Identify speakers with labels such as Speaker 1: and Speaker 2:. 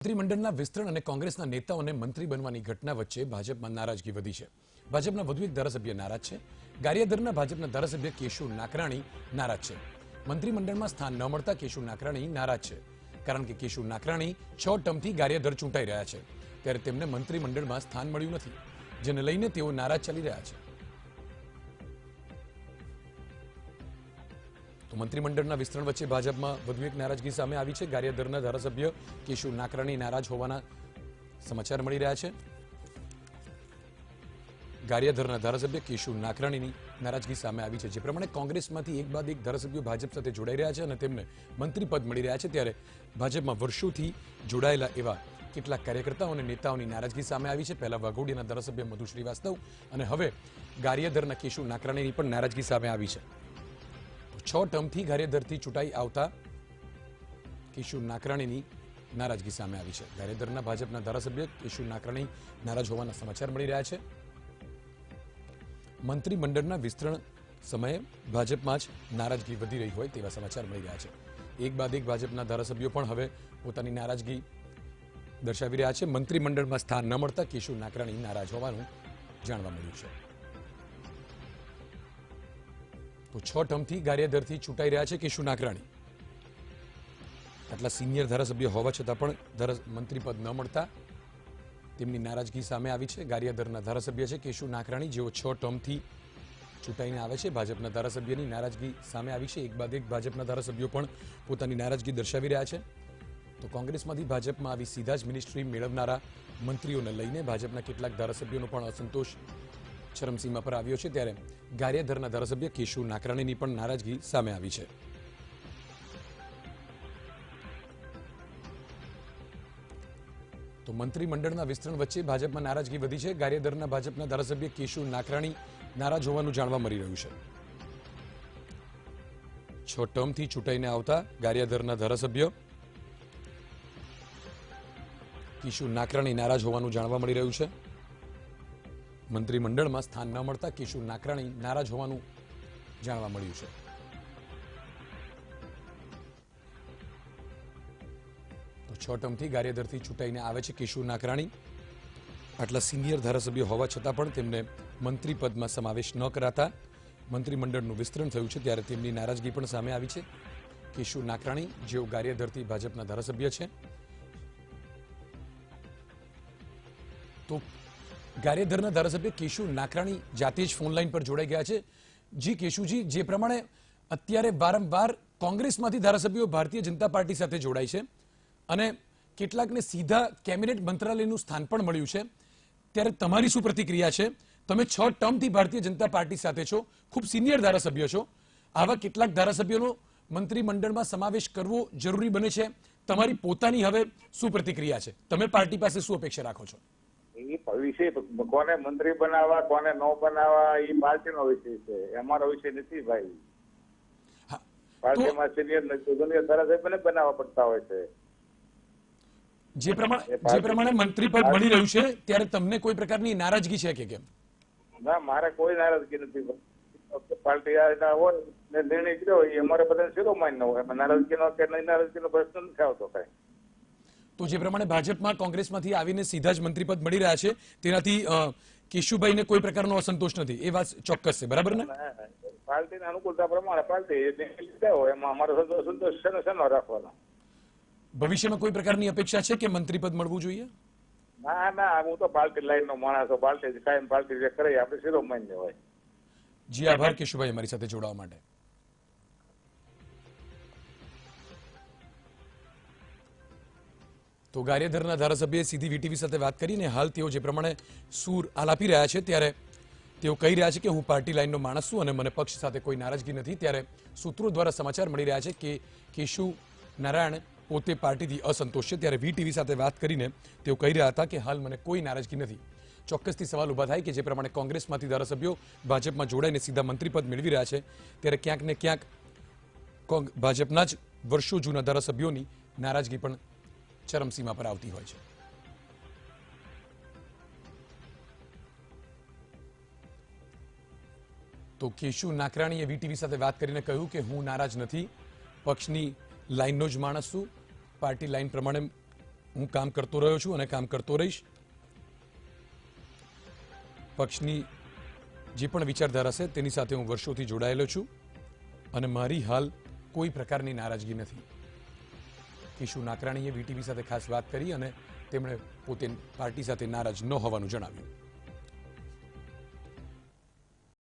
Speaker 1: મંત્રીમંડળના વિસ્તરણ અને કોંગ્રેસના નેતાઓને મંત્રી બનવાની ઘટના વચ્ચે ભાજપમાં નારાજગી વધી છે. ભાજપના વધુ એક ધારાસભ્ય નારાજ છે. ગારિયાદરના ભાજપના ધારાસભ્ય કેશુ નાકરાણી નારાજ છે. મંત્રીમંડળમાં સ્થાન ન મળતા કેશુ નાકરાણી નારાજ છે. કારણ કે કેશુ નાકરાણી છ ટર્મથી ગારિયાધર ચૂંટાઈ રહ્યા છે. ત્યારે તેમને મંત્રીમંડળમાં સ્થાન મળ્યું નથી, જેને લઈને તેઓ નારાજ ચાલી રહ્યા છે. તો મંત્રીમંડળના વિસ્તરણ વચ્ચે ભાજપમાં વધુ એક નારાજગી સામે આવી છે. ગારિયાદરના ધારાસભ્ય કેશુ નાકરાણી નારાજ હોવાના સમાચાર મળી રહ્યા છે. ગારિયાધરના ધારાસભ્ય કેશુ નાકરાણીની નારાજગી સામે આવી છે. જે પ્રમાણે કોંગ્રેસમાંથી એક બાદ એક ધારાસભ્યો ભાજપ સાથે જોડાઈ રહ્યા છે અને તેમને મંત્રી પદ મળી રહ્યા છે. ત્યારે ભાજપમાં વર્ષોથી જોડાયેલા એવા કેટલાક કાર્યકર્તાઓ અને નેતાઓની નારાજગી સામે આવી છે. પહેલા વાઘોડિયાના ધારાસભ્ય મધુ શ્રીવાસ્તવ અને હવે ગારિયાધરના કેશુ નાકરાણીની પણ નારાજગી સામે આવી છે. છ ટર્મથી ધરતી ચૂંટાઈ આવતા કિશોર નાકરાણીની નારાજગી સામે આવી છે. ગારિયાધરના ભાજપના ધારાસભ્ય કિશોર નાકરાણી નારાજ હોવાના સમાચાર મળી રહ્યા છે. મંત્રીમંડળના વિસ્તરણ સમયે ભાજપમાં જ નારાજગી વધી રહી હોય તેવા સમાચાર મળી રહ્યા છે. એક બાદ એક ભાજપના ધારાસભ્યો પણ હવે પોતાની નારાજગી દર્શાવી રહ્યા છે. મંત્રીમંડળમાં સ્થાન ન મળતા કિશોર નાકરાણી નારાજ હોવાનું જાણવા મળ્યું છે. તો છ ટર્મથી ગારિયાધરથી ચૂંટાઈ રહ્યા છે કેશુ નાકરાણી આટલા સિનિયર ધારાસભ્ય હોવા છતાં પણ મંત્રીપદ મંત્રી પદ ન મળતા તેમની નારાજગી સામે આવી છે. ગારિયાધરના ધારાસભ્ય છે કેશુ નાકરાણી જેઓ છ ટર્મથી ચૂંટાઈને આવે છે, ભાજપના ધારાસભ્યની નારાજગી સામે આવી છે. એક બાદ એક ભાજપના ધારાસભ્યો પણ પોતાની નારાજગી દર્શાવી રહ્યા છે. તો કોંગ્રેસમાંથી ભાજપમાં આવી સીધા જ મિનિસ્ટ્રી મેળવનારા મંત્રીઓને લઈને ભાજપના કેટલાક ધારાસભ્યોનો પણ અસંતોષ ચરમસીમા પર આવ્યો છે ત્યારે ગારિયાધરના ધારાસભ્ય કેશુ નાકરાણીની પણ નારાજગી સામે આવી છે. તો મંત્રીમંડળના વિસ્તરણ વચ્ચે ભાજપમાં નારાજગી વધી છે. ગારિયાધરના ભાજપના ધારાસભ્ય કેશુ નાકરાણી નારાજ હોવાનું જાણવા મળી રહ્યું છે. છ ટર્મથી ચૂંટાઈને આવતા ગારિયાધરના ધારાસભ્ય કિશુ નાકરાણી નારાજ હોવાનું જાણવા મળી રહ્યું છે. મંત્રીમંડળમાં સ્થાન ન મળતા કિશુ નાકરાણી નારાજ હોવાનું જાણવા મળ્યું છે. તો છ ટર્મથી ગારિયાધરથી ચૂંટાઈને આવે છે કિશુ નાકરાણી. આટલા સિનિયર ધારાસભ્ય હોવા છતાં પણ તેમને મંત્રી પદમાં સમાવેશ ન કરાતા મંત્રીમંડળનું વિસ્તરણ થયું છે ત્યારે તેમની નારાજગી પણ સામે આવી છે. કિશુ નાકરાણી, જેઓ ગારિયાધરથી ભાજપના ધારાસભ્ય છે. તો ગારિયાધરના ધારાસભ્ય કેશુ નાકરાણી જાતે જ ફોન લાઈન પર જોડાઈ ગયા છે. જી કેશુજી, જે પ્રમાણે અત્યારે વારંવાર કોંગ્રેસમાંથી ધારાસભ્યો ભારતીય જનતા પાર્ટી સાથે જોડાય છે અને કેટલાકને સીધા કેબિનેટ મંત્રાલયનું સ્થાન પણ મળ્યું છે. ત્યારે તમારી શું પ્રતિક્રિયા છે? તમે છ ટર્મથી ભારતીય જનતા પાર્ટી સાથે છો, ખૂબ સિનિયર ધારાસભ્ય છો. આવા કેટલાક ધારાસભ્યોનો મંત્રીમંડળમાં સમાવેશ કરવો જરૂરી બને છે. તમારી પોતાની હવે શું પ્રતિક્રિયા છે? તમે પાર્ટી પાસે શું અપેક્ષા રાખો છો?
Speaker 2: વિષય કોને મંત્રી બનાવવા કોને ન બનાવવા એ પાર્ટીનો વિષય છે. અમારો વિષય નથી ભાઈ. પાર્ટીમાં સિનિયર જુનિયર ધારાસભ્યને બનાવવા પડતા હોય છે.
Speaker 1: જે પ્રમાણે જે પ્રમાણે મંત્રી પદ મળી રહ્યું છે ત્યારે તમને કોઈ પ્રકારની નારાજગી છે કે કેમ?
Speaker 2: ના મારે કોઈ નારાજગી નથી. પાર્ટી આ હોય ને નિર્ણય કર્યો એ અમારે બધાને સીધો માન્ય હોય? એમાં નારાજગીનો કે નહીં નારાજગીનો પ્રશ્ન નથી આવતો કઈ.
Speaker 1: તો જે પ્રમાણે ભાજપમાં કોંગ્રેસમાંથી આવીને સીધા જ મંત્રીપદ મળી રહ્યા છે તેનાથી કેશુભાઈને કોઈ પ્રકારનો અસંતોષ નથી. એ વાત ચોક્કસ છે. બરાબર ને?
Speaker 2: પાર્ટીની અનુકૂળતા પ્રમાણે પાર્ટી હોય એમાં અમારો સંતોષ શેનો શેનો રાખવાનો.
Speaker 1: ભવિષ્યમાં કોઈ પ્રકારની અપેક્ષા છે કે મંત્રીપદ મળવું જોઈએ?
Speaker 2: ના ના હું તો પાર્ટી લાઈન નો માણસ છું. પાર્ટી કાયમ પાર્ટી જે કરે આપણે માન્ય હોય.
Speaker 1: જી આભાર કેશુભાઈ અમારી સાથે જોડાવા માટે. તો ગારિયાધરના ધારાસભ્યએ સીધી વીટીવી સાથે વાત કરીને હાલ તેઓ જે પ્રમાણે સૂર આલાપી રહ્યા છે ત્યારે તેઓ કહી રહ્યા છે કે હું પાર્ટી લાઈનનો માણસ છું અને મને પક્ષ સાથે કોઈ નારાજગી નથી. ત્યારે સૂત્રો દ્વારા સમાચાર મળી રહ્યા છે કે કેશુ નારાયણ પોતે પાર્ટીથી અસંતોષ છે. ત્યારે વીટીવી સાથે વાત કરીને તેઓ કહી રહ્યા હતા કે હાલ મને કોઈ નારાજગી નથી. ચોક્કસથી સવાલ ઊભા થાય કે જે પ્રમાણે કોંગ્રેસમાંથી ધારાસભ્યો ભાજપમાં જોડાઈને સીધા મંત્રીપદ મેળવી રહ્યા છે, ત્યારે ક્યાંક ને ક્યાંક ભાજપના જ વર્ષો જૂના ધારાસભ્યોની નારાજગી પણ ચરમસીમા પર આવતી હોય છે. તો કેશુ નાકરાણીએ વીટીવી સાથે વાત કરીને કહ્યું કે હું નારાજ નથી. પક્ષની લાઇનનો જ માણસ છું. પાર્ટી લાઇન પ્રમાણે હું કામ કરતો રહ્યો છું અને કામ કરતો રહીશ. પક્ષની જે પણ વિચારધારા છે તેની સાથે હું વર્ષોથી જોડાયેલો છું અને મારી હાલ કોઈ પ્રકારની નારાજગી નથી. કિશુ નાકરાણીએ વીટીવી સાથે ખાસ વાત કરી અને તેમણે પોતે પાર્ટી સાથે નારાજ ન હોવાનું જણાવ્યું.